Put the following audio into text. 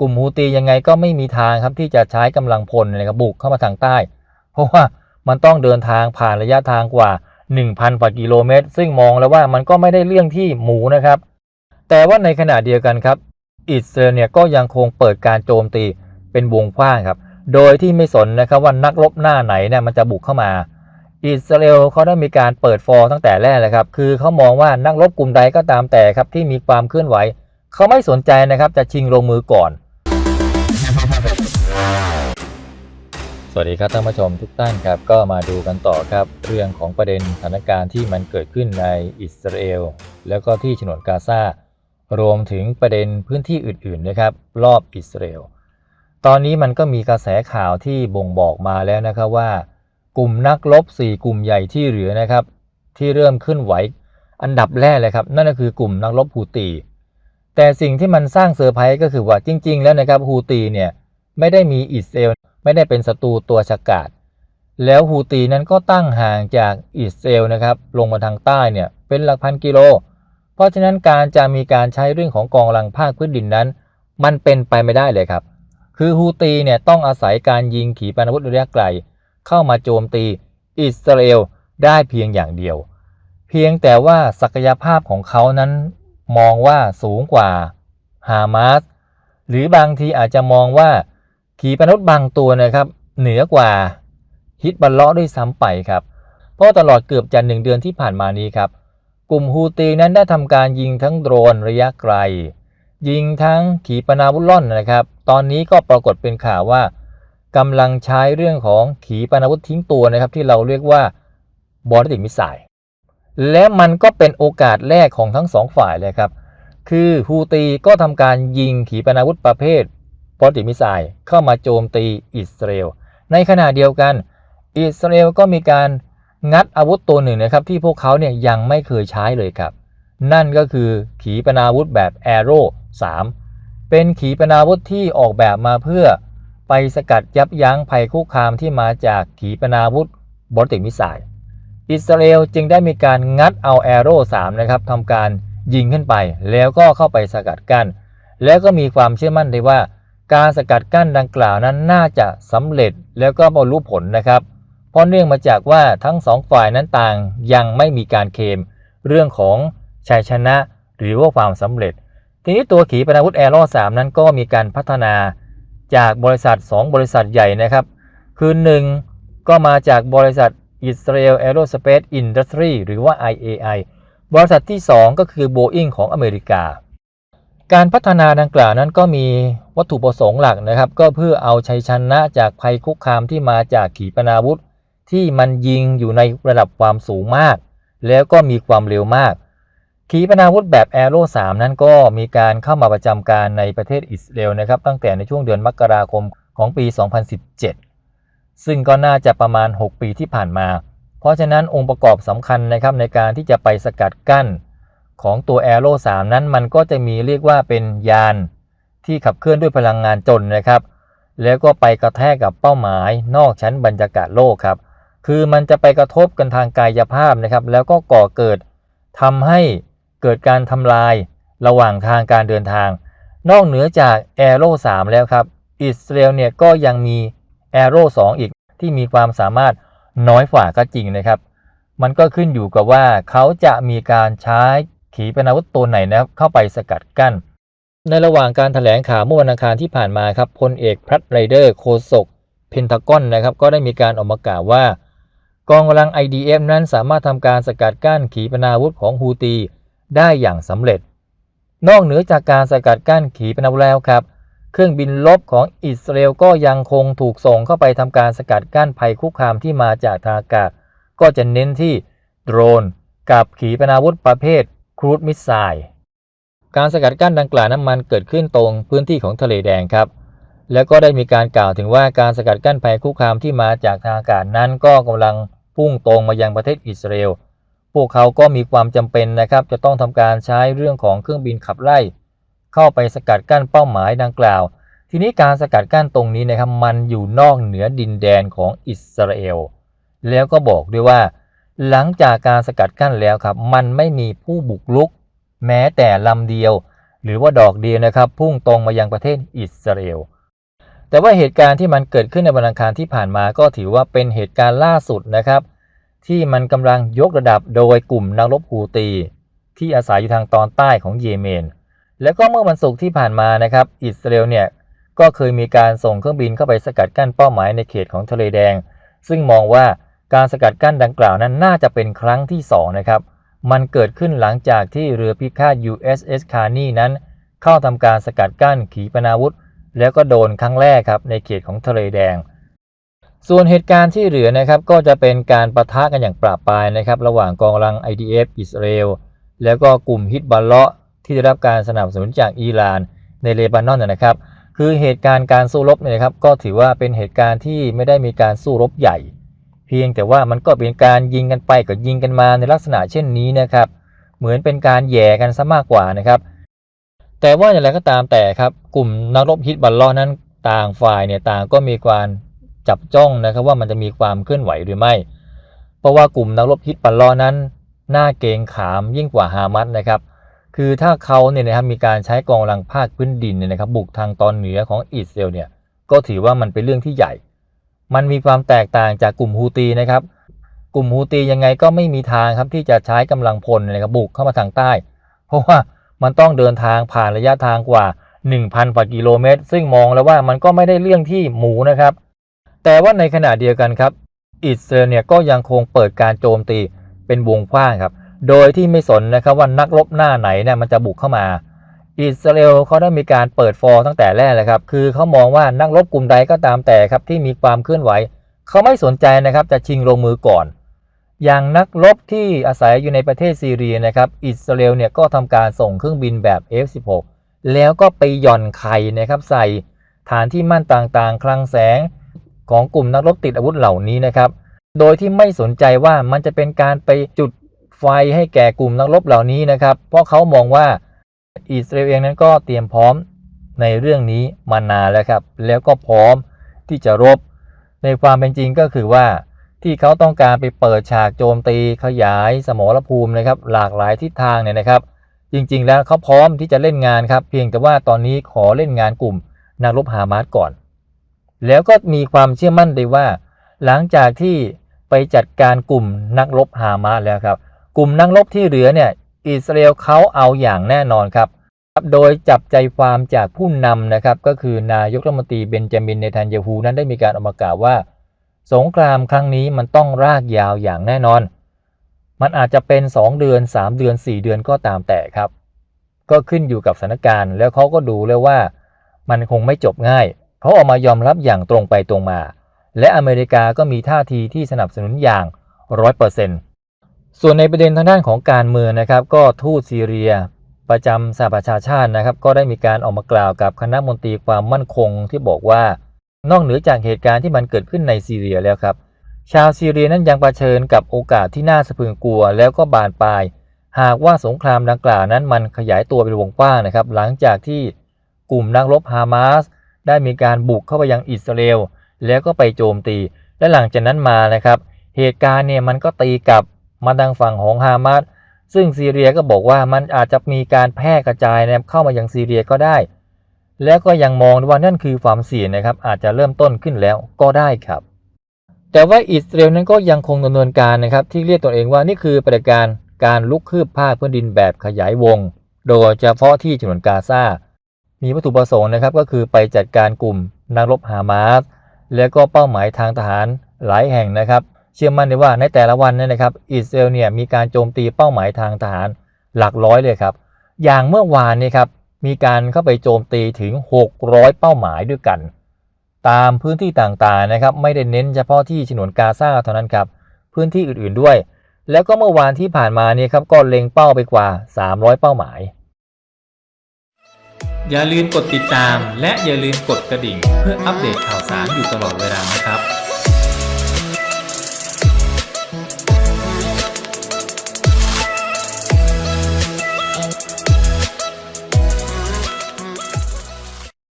กลุ่มฮูตียังไงก็ไม่มีทางครับที่จะใช้กำลังพลนะครับบุกเข้ามาทางใต้ เพราะว่ามันต้องเดินทางผ่านระยะทางกว่า 1,000กว่ากิโลเมตร ซึ่งมองแล้วว่ามันก็ไม่ได้เรื่องที่หมูนะครับ แต่ว่าในขณะเดียวกันครับ อิสราเอลเนี่ยก็ยังคงเปิดการโจมตีเป็นวงกว้างครับ โดยที่ไม่สนนะครับว่านักรบหน้าไหนเนี่ยมันจะบุกเข้ามา อิสราเอลเขาได้มีการเปิดฟอร์ตั้งแต่แรกเลยครับ คือเขามองว่านักรบกลุ่มใดก็ตามแต่ครับที่มีความเคลื่อนไหว เขาไม่สนใจนะครับจะชิงลงมือก่อน สวัสดีครับท่านผู้ชมทุกท่านครับก็มาดูกันต่อครับเรื่องของประเด็นสถานการณ์ที่มันเกิดขึ้นในอิสราเอลแล้วก็ที่ฉนวนกาซารวมถึงประเด็นพื้นที่อื่นๆนะครับรอบอิสราเอลตอนนี้มันก็มีกระแสข่าวที่บ่งบอกมาแล้วนะครับว่า กลุ่มนักรบ4 กลุ่มใหญ่ที่เหลือนะครับที่เริ่มขึ้นไหวอันดับแรกเลยครับนั่นก็คือกลุ่มนักรบฮูตี แต่สิ่งที่มันสร้างเซอร์ไพรส์ก็คือว่าจริง ๆ แล้วนะครับฮูตีเนี่ยไม่ได้มีอิสราเอล ไม่ได้เป็นศัตรูตัวฉกาจแล้วฮูตีนั้นก็ตั้งห่างจากอิสราเอลนะครับลงมาทางใต้เนี่ยเป็นหลักพันกิโล เพราะฉะนั้นการจะมีการใช้เรื่องของกองกำลังภาคพื้นดินนั้น มันเป็นไปไม่ได้เลยครับ คือฮูตีเนี่ยต้องอาศัยการยิงขีปนาวุธระยะไกล เข้ามาโจมตีอิสราเอลได้เพียงอย่างเดียว เพียงแต่ว่าศักยภาพของเขานั้นมองว่าสูงกว่าฮามาสหรือบางทีอาจจะมองว่า ขีปนาวุธบางตัวนะครับเหนือกว่าฮิตบัลเลาะด้วยซ้ำไปครับ เพราะตลอดเกือบจะหนึ่งเดือนที่ผ่านมานี้ครับ กลุ่มฮูตีนั้นได้ทำการยิงทั้งโดรนระยะไกล ยิงทั้งขีปนาวุธล่อนนะครับ ตอนนี้ก็ปรากฏเป็นข่าวว่ากำลังใช้เรื่องของขีปนาวุธทิ้งตัวนะครับ ที่เราเรียกว่าบอลติกมิสไซล์และมันก็เป็นโอกาสแรกของทั้งสองฝ่ายเลยครับ คือฮูตีก็ทำการยิงขีปนาวุธประเภท บอลติมิสไซล์เข้ามาโจมตีอิสราเอล ในขณะเดียวกัน อิสราเอลก็มีการงัดอาวุธตัวหนึ่งนะครับที่พวกเขาเนี่ยยังไม่เคยใช้เลยครับ นั่นก็คือขีปนาวุธแบบ Arrow 3เป็นขีปนาวุธที่ออกแบบมาเพื่อไปสกัดยับยั้งภัยคุกคามที่มาจากขีปนาวุธบอลติกมิสไซล์อิสราเอลจึงได้มีการงัดเอา Arrow 3นะครับทำการยิงขึ้นไปแล้วก็เข้าไปสกัดกั้นแล้วก็มีความเชื่อมั่นได้ว่า การสกัดกั้นดังกล่าวนั้นน่าจะสำเร็จแล้วก็บรรลุผลนะครับ เพราะเนื่องมาจากว่าทั้งสองฝ่ายนั้นต่างยังไม่มีการเคลมเรื่องของชัยชนะหรือว่าความสำเร็จ ทีนี้ตัวขีปนาวุธแอโร่3นั้นก็มีการพัฒนาจากบริษัท 2 บริษัทใหญ่นะครับ คือ 1 ก็มาจากบริษัท Israel Aerospace Industry หรือว่า IAI บริษัทที่ 2 ก็คือ Boeing ของอเมริกา การพัฒนาดังกล่าวนั้นก็มีวัตถุประสงค์หลักนะครับ ก็เพื่อเอาชัยชนะจากภัยคุกคามที่มาจากขีปนาวุธ ที่มันยิงอยู่ในระดับความสูงมาก แล้วก็มีความเร็วมาก ขีปนาวุธแบบแอโร่3นั้นก็มีการเข้ามาประจำการในประเทศอิสราเอลนะครับ ตั้งแต่ในช่วงเดือนมกราคมของปี 2017 ซึ่งก็น่าจะประมาณ 6 ปีที่ผ่านมา เพราะฉะนั้นองค์ประกอบสำคัญนะครับในการที่จะไปสกัดกั้น ของตัวแอโร่3นั้นมันก็จะมีเรียกว่าเป็นยานที่ขับเคลื่อนด้วยพลังงานจนนะครับ แล้วก็ไปกระแทกกับเป้าหมายนอกชั้นบรรยากาศโลกครับ คือมันจะไปกระทบกันทางกายภาพนะครับ แล้วก็ก่อเกิดทำให้เกิดการทำลายระหว่างทางการเดินทาง นอกเหนือจากแอโร่3แล้วครับ อิสราเอลเนี่ยก็ยังมีแอโร่2อีกที่มีความสามารถน้อยฝ่าก็จริงนะครับ มันก็ขึ้นอยู่กับว่าเขาจะมีการใช้ ขีปนาวุธตัวไหนนะครับเข้าไปสกัดกั้น ในระหว่างการถแถลงข่าวเมื่อวันอังคารที่ผ่านมาครับพลเอกพรัตไรเดอร์โคศกเพนทากอนนะครับก็ได้มีการออกมากล่าวว่า กองกำลัง IDF นั้นสามารถทำการสกัดกั้นขีปนาวุธของฮูตีได้อย่างสำเร็จ นอกเหนือจากการสกัดกั้นขีปนาวุธแล้วครับ เครื่องบินลบของอิสราเอลก็ยังคงถูกส่งเข้าไปทำการสกัดกั้นภัยคุกคามที่มาจากทางอากาศ ก็จะเน้นที่โดรนกับขีปนาวุธประเภท ครูดมิสไซล์การสกัดกั้นดังกล่าวนั้นมันเกิดขึ้นตรงพื้นที่ของทะเลแดงครับ แล้วก็ได้มีการกล่าวถึงว่าการสกัดกั้นภัยคุกคามที่มาจากทางอากาศนั้นก็กำลังพุ่งตรงมายังประเทศอิสราเอล พวกเขาก็มีความจำเป็นนะครับ จะต้องทำการใช้เรื่องของเครื่องบินขับไล่ เข้าไปสกัดกั้นเป้าหมายดังกล่าว ทีนี้การสกัดกั้นตรงนี้นะครับมันอยู่นอกเหนือดินแดนของอิสราเอล แล้วก็บอกด้วยว่า หลังจากการสกัดกั้นแล้วครับ มันไม่มีผู้บุกรุก แม้แต่ลำเดียว หรือว่าดอกเดียวนะครับ พุ่งตรงมายังประเทศอิสราเอลแต่ว่าเหตุการณ์ที่มันเกิดขึ้นในวันอังคารที่ผ่านมาก็ถือว่าเป็นเหตุการณ์ล่าสุดนะครับ ที่มันกำลังยกระดับโดยกลุ่มนักรบฮูตี ที่อาศัยอยู่ทางตอนใต้ของเยเมน แล้วก็เมื่อวันศุกร์ที่ผ่านมานะครับอิสราเอลเนี่ยก็เคยมีการส่งเครื่องบินเข้าไปสกัดกั้นเป้าหมายในเขตของทะเลแดง ซึ่งมองว่า การสกัดกั้นดังกล่าวนั้นน่าจะเป็นครั้งที่สองนะครับ มันเกิดขึ้นหลังจากที่เรือพิฆาต USS Carney นั้น เข้าทำการสกัดกั้นขีปนาวุธ แล้วก็โดนครั้งแรกครับในเขตของทะเลแดง ส่วนเหตุการณ์ที่เหลือนะครับก็จะเป็นการประทะกันอย่างปราบปรายนะครับระหว่างกองกำลัง IDF อิสราเอลแล้วก็กลุ่มฮิตบัลเลาะที่ได้รับการสนับสนุนจากอิหร่านในเลบานอนนะครับ คือเหตุการณ์การสู้รบเนี่ยครับก็ถือว่าเป็นเหตุการณ์ที่ไม่ได้มีการสู้รบใหญ่ เพียงแต่ว่ามันก็เป็นการยิงกันไปกับยิงกันมาในลักษณะเช่นนี้นะครับ เหมือนเป็นการแย่กันซะมากกว่านะครับ แต่ว่าอย่างไรก็ตามแต่ครับ กลุ่มนักรบฮิตบัลลอนั้นต่างฝ่ายเนี่ยต่างก็มีการจับจ้องนะครับว่ามันจะมีความเคลื่อนไหวหรือไม่ เพราะว่ากลุ่มนักรบฮิตบัลลอนั้นหน่าเกงขามยิ่งกว่าฮามัสนะครับ คือถ้าเขาเนี่ยนะครับมีการใช้กองกำลังภาคพื้นดินเนี่ยนะครับบุกทางตอนเหนือของอิสราเอลเนี่ยก็ถือว่ามันเป็นเรื่องที่ใหญ่ มันมีความแตกต่างจากกลุ่มฮูตีนะครับ กลุ่มฮูตียังไงก็ไม่มีทางครับที่จะใช้กำลังพลนะครับบุกเข้ามาทางใต้ เพราะว่ามันต้องเดินทางผ่านระยะทางกว่า 1,000กว่ากิโลเมตร ซึ่งมองแล้วว่ามันก็ไม่ได้เรื่องที่หมูนะครับ แต่ว่าในขณะเดียวกันครับ อิสราเอลเนี่ยก็ยังคงเปิดการโจมตีเป็นวงกว้างครับ โดยที่ไม่สนนะครับว่านักรบหน้าไหนเนี่ยมันจะบุกเข้ามา อิสราเอลเขาได้มีการเปิดฟอร์ตั้งแต่แรกเลยครับ คือเขามองว่านักรบกลุ่มใดก็ตามแต่ครับที่มีความเคลื่อนไหว เขาไม่สนใจนะครับจะชิงลงมือก่อน อย่างนักรบที่อาศัยอยู่ในประเทศซีเรียนะครับ อิสราเอลเนี่ยก็ทำการส่งเครื่องบินแบบ F16 แล้วก็ไปหย่อนไข่นะครับใส่ฐานที่มั่นต่างๆ คลังแสงของกลุ่มนักรบติดอาวุธเหล่านี้นะครับ โดยที่ไม่สนใจว่ามันจะเป็นการไปจุดไฟให้แก่กลุ่มนักรบเหล่านี้นะครับ เพราะเขามองว่า อิสราเอลเองนั้นก็เตรียมพร้อมในเรื่องนี้มานานแล้วครับ แล้วก็พร้อมที่จะรบ ในความเป็นจริงก็คือว่าที่เขาต้องการไปเปิดฉากโจมตีขยายสมรภูมินะครับ หลากหลายทิศทางเนี่ยนะครับ จริงๆ แล้วเขาพร้อมที่จะเล่นงานครับ เพียงแต่ว่าตอนนี้ขอเล่นงานกลุ่มนักรบฮามาสก่อน แล้วก็มีความเชื่อมั่นได้ว่า หลังจากที่ไปจัดการกลุ่มนักรบฮามาสแล้วครับ กลุ่มนักรบที่เหลือเนี่ย อิสราเอลเขาเอาอย่างแน่นอนครับ โดยจับใจความจากผู้นำนะครับ ก็คือนายกรัฐมนตรีเบนจามินเนทันยาฮูนั้นได้มีการออกมากล่าวว่า สงครามครั้งนี้มันต้องรากยาวอย่างแน่นอน มันอาจจะเป็น 2 เดือน 3 เดือน 4 เดือนก็ตามแต่ครับ ก็ขึ้นอยู่กับสถานการณ์ แล้วเขาก็ดูแล้วว่า มันคงไม่จบง่ายเขาออกมายอมรับอย่างตรงไปตรงมา และอเมริกาก็มีท่าทีที่สนับสนุนอย่าง100% ส่วนในประเด็นทางด้านของการเมืองนะครับ ก็ทูตซีเรีย ประจำสหประชาชาตินะครับ ก็ได้มีการออกมากล่าวกับคณะมนตรีความมั่นคงที่บอกว่านอกเหนือจากเหตุการณ์ที่มันเกิดขึ้นในซีเรียแล้วครับ ชาวซีเรียนั้นยังเผชิญกับโอกาสที่น่าสะพรึงกลัว แล้วก็บานปลาย หากว่าสงครามดังกล่าวนั้นมันขยายตัวเป็นวงกว้างนะครับ หลังจากที่กลุ่มนักรบฮามาสได้มีการบุกเข้าไปยังอิสราเอลแล้วก็ไปโจมตี และหลังจากนั้นมานะครับ เหตุการณ์เนี่ยมันก็ตีกลับ มาทางฝั่งของฮามาสซึ่งซีเรียก็บอกว่ามันอาจจะมีการแพร่กระจายนะครับเข้ามายังซีเรียก็ได้ แล้วก็ยังมองว่านั่นคือความเสี่ยงนะครับ อาจจะเริ่มต้นขึ้นแล้วก็ได้ครับ แต่ว่าอิสราเอลนั้นก็ยังคงดำเนินการนะครับ ที่เรียกตัวเองว่านี่คือปฏิบัติการการลุกคืบภาคพื้นดินแบบขยายวง โดยเฉพาะที่ฉนวนกาซา มีวัตถุประสงค์นะครับก็คือไปจัดการกลุ่มนักรบฮามาสแล้วก็เป้าหมายทางทหารหลายแห่งนะครับ เชื่อมั่นได้ว่าในแต่ละวันเนี่ยนะครับอิสราเอลเนี่ยมีการโจมตีเป้าหมายทางทหารหลักร้อยเลยครับ อย่างเมื่อวานนี้ครับมีการเข้าไปโจมตีถึง 600 เป้าหมายด้วยกัน ตามพื้นที่ต่างๆนะครับ ไม่ได้เน้นเฉพาะที่ฉนวนกาซาเท่านั้นครับ พื้นที่อื่นๆด้วย แล้วก็เมื่อวานที่ผ่านมาเนี่ยครับก็เล็งเป้าไปกว่า 300 เป้าหมาย อย่าลืมกดติดตาม และอย่าลืมกดกระดิ่ง เพื่ออัปเดตข่าวสารอยู่ตลอดเวลานะครับ